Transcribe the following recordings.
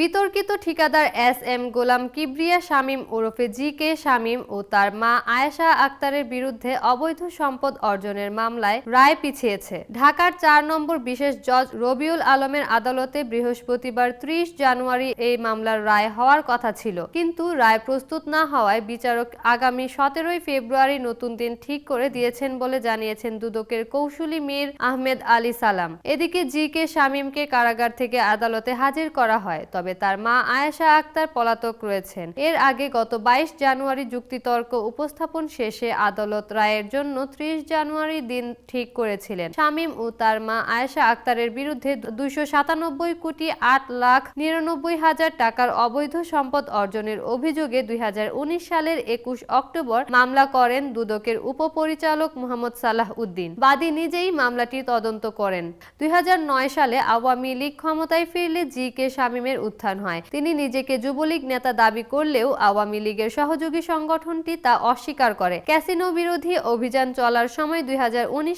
বিতর্কিত ঠিকাদার S M Golam Kibria, Shamim ওরফে জি কে শামীম ও তার মা আয়েশা আক্তারের বিরুদ্ধে অবৈধ সম্পদ অর্জনের মামলায় রায় পিছিয়েছে। ঢাকার চার নম্বর বিশেষ জজ রবিউল আলমের আদালতে বৃহস্পতিবার ত্রিশ জানুয়ারি এই মামলার রায় হওয়ার কথা ছিল। কিন্তু রায় প্রস্তুত না হওয়ায় বিচারক আগামী সতেরোই ফেব্রুয়ারি নতুন দিন ঠিক করে দিয়েছেন বলে জানিয়েছেন দুদকের কৌশলী মীর আহমেদ আলী সালাম। এদিকে জি কে শামীমকে কারাগার থেকে আদালতে হাজির করা হয়, তবে তার মা আয়েশা আক্তার পলাতক রয়েছেন। এর আগে গত বাইশ জানুয়ারি যুক্তিতর্ক উপস্থাপন শেষে আদালত রায়ের জন্য ত্রিশ জানুয়ারি দিন ঠিক করেছিলেন। শামীম ও তার মা আয়েশা আক্তারের বিরুদ্ধে দুইশো সাতানব্বই কোটি আট লাখ নিরানব্বই হাজার টাকার অবৈধ সম্পদ অর্জনের অভিযোগে দুই হাজার উনিশ সালের একুশ অক্টোবর মামলা করেন দুদকের উপপরিচালক মোহাম্মদ সালাহ উদ্দিন। বাদী নিজেই মামলাটি তদন্ত করেন। দুই হাজার নয় সালে আওয়ামী লীগ ক্ষমতায় ফিরলে জি কে শামীমের উত্থান হয়। তিনি নিজেকে যুবলীগ নেতা দাবি করলেও আওয়ামী লীগের সহযোগী সংগঠনটি তা অস্বীকার করে। ক্যাসিনো বিরোধী অভিযান চলার সময় দুই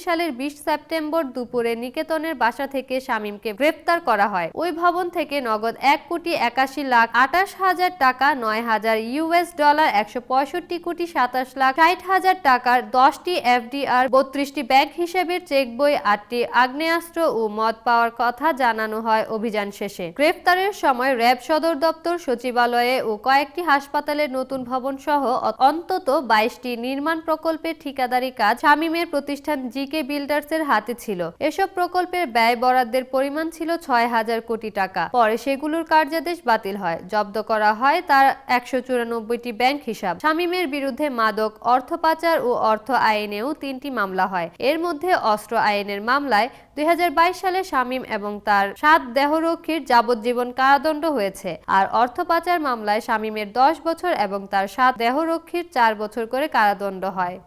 সালের বিশ সেপ্টেম্বর দুপুরে নিকেতনের বাসা থেকে শামীমকে গ্রেপ্তার করা হয়। ওই ভবন থেকে নগদ এক কোটি একাশি লাখ আটাশ হাজার টাকা, নয় হাজার ইউএস ডলার, একশো পঁয়ষট্টি কোটি সাতাশ লাখ ষাট হাজার টাকার দশটি এফডিআর, বত্রিশটি ব্যাংক হিসেবের চেক বই, আটটি আগ্নেয়াস্ত্র ও মদ পাওয়ার কথা জানানো হয় অভিযান শেষে। গ্রেফতারের সময় র্যাব সদর দপ্তর, সচিবালয়ে ও কয়েকটি হাসপাতালের নতুন ভবন সহ অন্তত বাইশটি নির্মাণ প্রকল্পের ঠিকাদারি কাজ শামীমের প্রতিষ্ঠান জিকে বিল্ডার্সের হাতে ছিল। এসব প্রকল্পের ব্যয় বরাদ্দের পরিমাণ ছিল ছয় হাজার কোটি টাকা। পরে সেগুলোর কার্যাদেশ বাতিল হয়। জব্দ করা হয় তার একশো চুরানব্বইটি ব্যাংক হিসাব। শামীমের বিরুদ্ধে মাদক, অর্থ পাচার ও অর্থ আইনেও তিনটি মামলা হয়। এর মধ্যে অস্ত্র আইনের মামলায় দুই হাজার বাইশ সালে শামীম এবং তার সাত দেহরক্ষীর যাবজ্জীবন কারাদণ্ড হয়েছে। আর অর্থ পাচার মামলায় শামীমের দশ বছর এবং তার সাত দেহরক্ষীর চার বছর করে কারাদণ্ড হয়।